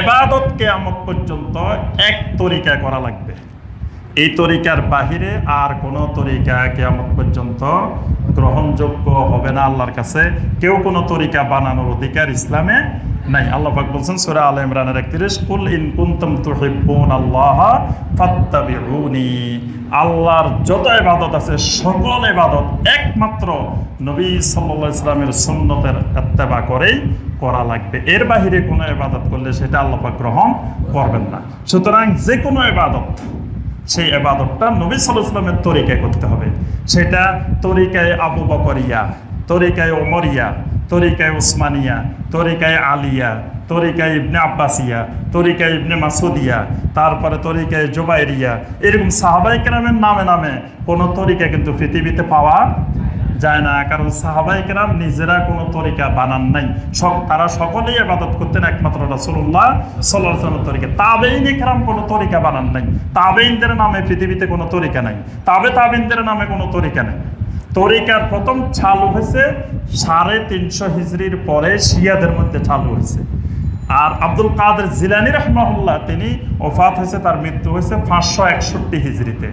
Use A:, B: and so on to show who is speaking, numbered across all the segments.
A: এবাদত কেয়ামত পর্যন্ত এক তরিকা করা লাগবে। এই তরিকার বাহিরে আর কোনো তরিকা কেয়ামত পর্যন্ত গ্রহণযোগ্য হবে না আল্লাহর কাছে। কেউ কোনো তরিকা বানানোর অধিকার ইসলামে নাই, আল্লাহ পাক বলছেন সূরা আল ইমরানের 31 কুল ইন কুনতুম তুহিব্বুন আল্লাহ ফাত্তাবিউনি। আল্লাহর যত ইবাদত আছে, সকল ইবাদত একমাত্র নবী সাল্লাল্লাহু আলাইহি সাল্লামের সুন্নতের ইত্তেবা করেই করা লাগবে। এর বাহিরে কোনো ইবাদত করলে সেটা আল্লাহ পাক গ্রহণ করবেন না। সুতরাং যে কোনো ইবাদত, সেই এবাদতটা নবী সাল্লামের তরিকায় করতে হবে। সেটা তরিকায় আবু বকরিয়া, তরিকায় ওমরিয়া তরিকায় ওসমানিয়া তরিকায় আলিয়া, তরিকায় ইবনে আব্বাসিয়া, তরিকায় ইবনে মাসুদিয়া, তারপরে তরিকায় জোবাইরিয়া, এরকম সাহাবাই কেরামের নামে নামে কোনো তরিকা কিন্তু পৃথিবীতে পাওয়া যায় না। কারণ সাহাবাই কেরাম নিজেরা কোনো তরিকা বানান নাই। সব তারা সকলেই আবাদত করতেন একমাত্র রাসুল্লাহ সাল্লাহ তরিকা। তাবেইন কেরাম কোনো তরিকা বানান নাই। তাবেইনদের নামে পৃথিবীতে কোনো তরিকা নাই। তাবে তাবেইনদের নামে কোনো তরিকা নেই। তরিকার প্রথম চালু হয়েছে সাড়ে তিনশো হিজড়ির পরে শিয়াদের মধ্যে চালু হয়েছে। আর আব্দুল কাদের জিলানি রহমাহুল্লাহ, তিনি ওফাত হয়েছে, তার মৃত্যু হয়েছে পাঁচশো একষট্টি হিজড়িতে।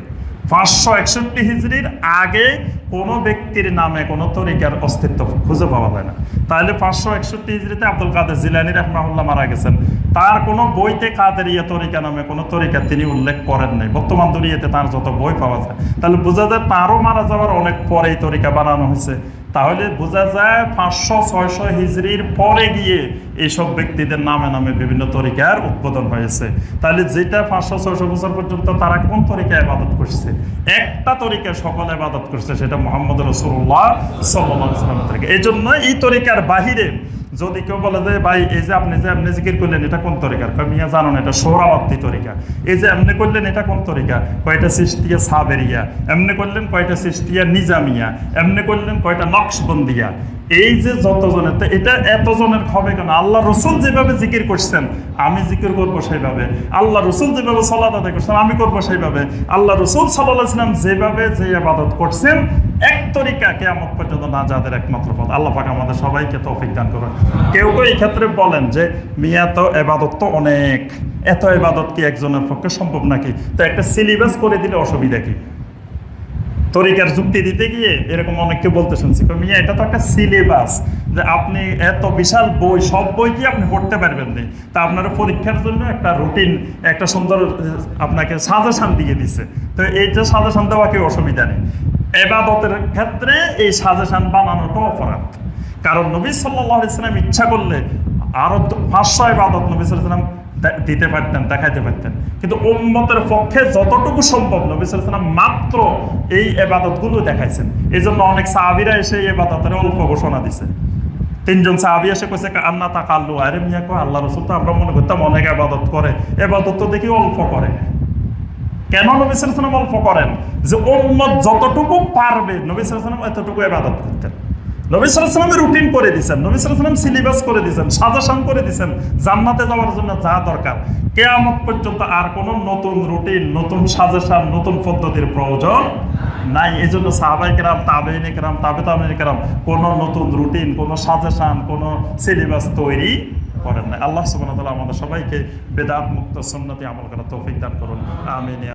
A: পাঁচশো একষট্টি হিজড়ির আগে কোনো ব্যক্তির নামে কোনো তরিকার অস্তিত্ব খুঁজে পাওয়া যায় না। তাহলে পাঁচশো একষট্টি হিজড়িতে আব্দুল কাদের জিলানি রহমাহুল্লাহ মারা গেছেন। তার কোনো বইতে কাদের ইয়ে তরিকা নামে কোনো তরিকা তিনি উল্লেখ করেন নাই। বর্তমান দুনিয়াতে তার যত বই পাওয়া যায়, তাহলে বোঝা যায় তারও মারা যাওয়ার অনেক পরেই তরিকা বানানো হয়েছে। তাহলে বোঝা যায় পাঁচশো, ছয়শো হিজড়ির পরে গিয়ে এইসব ব্যক্তিদের নামে নামে বিভিন্ন তরিকার উদ্বোধন হয়েছে। তাহলে যেটা পাঁচশো, ছয়শো বছর পর্যন্ত তারা কোন তরিকায় আবাদত করছে? একটা তরিকায় সকলে আবাদত করছে, সেটা মোহাম্মদ রসুল্লাহ সাল্লামের তরিকা এই জন্য এই তরিকার বাহিরে যদি কেউ বলে যে, ভাই, এই যে আপনি যে এমনি জিকির করলেন, এটা কোন তরিকার কয়, মিয়া, জানো না, এটা সৌরাবর্তী তরিকা। এই যে এমনি করলেন, এটা কোন তরিকা? কয়টা সৃষ্টিয়া সাবেরিয়া। এমনি করলেন, কয়টা সৃষ্টিয়া নিজামিয়া? এমনি করলেন, কয়টা নকশবন্দিয়া? এই যে যতজনের, তো এটা এতজনের হবে কেন? আল্লাহ রসুল যেভাবে জিকির করছেন, আমি জিকির করব সেইভাবে। আল্লাহ রসুল যেভাবে সলাদ আদায় করছেন, আমি করব সেইভাবে। আল্লাহ রসুল সাল্লাহ ইসলাম যেভাবে যে আবাদত করছেন, এক তরিকা কেমন পর্যন্ত না যাদের একমাত্র পথ। আল্লাহ পাক আমাদের সবাইকে তৌফিক দান করুন। কেউ কেউ এই ক্ষেত্রে বলেন যে, মিয়া, তো এবাদত তো অনেক। এত এবাদত কি একজনের পক্ষে সম্ভব নাকি? তো একটা সিলেবাস করে দিলে অসুবিধা কি? তরিকার যুক্তি দিতে গিয়ে এরকম অনেককে বলতে শুনছি। মিয়া, এটা তো একটা সিলেবাস যে আপনি এত বিশাল বই, সব বই কি আপনি পড়তে পারবেন না? তা আপনার পরীক্ষার জন্য একটা রুটিন একটা সুন্দর, আপনাকে সাজেশন দিয়ে দিছে। তো এইটা সাজেশন দেওয়া কেউ অসুবিধা নেই। এবাদতের ক্ষেত্রে এই সাজেশন বানানোটা অপরাধ। কারণ নবী সাল্লাহ ইসলাম ইচ্ছা করলে আরও পাঁচশো এবাদত নবী সাল্লাম দিতে পারতেন, দেখাইতে পারতেন। কিন্তু উম্মতের পক্ষে যতটুকু সম্ভব নবী সাল্লাম মাত্র এই এবাদতগুলো দেখাইছেন। এই জন্য অনেক সাহাবিরা এসে এই এবাদতের অল্প ঘোষণা দিছে। তিনজন সাহাবি এসে কইছে, আন্না তাকাল্লু, আরে মিয়া কয় আল্লাহ রসুল তো আমরা মনে করতাম অনেক আবাদত করে। এবাদত তো দেখি অল্প করে। কেন নবী সাল্লাম অল্প করেন? যে উম্মত যতটুকু পারবে, নবী সাল্লাম এতটুকু এবাদত করতেন। নবী রুটিন করে দিয়েছেন নবী সাল্লাম সিলেবাস করে সাজেশন করে দিয়েছেন জান্নাতে যাওয়ার জন্য যা দরকার। কেয়ামত পর্যন্ত আর কোনো নতুন রুটিন নতুন সাজেশন, নতুন পদ্ধতির প্রয়োজন নাই। এই জন্য সাহাবাই কেরাম, তাবেইনে কেরাম, তাবে কেরাম কোনো নতুন রুটিন কোনো সাজেশন, কোনো সিলেবাস তৈরি করেন নাই। আল্লাহ সুবহানাহু আমাদের সবাইকে বেদাত মুক্ত সুন্নতি আমল করা তৌফিক দান করুন।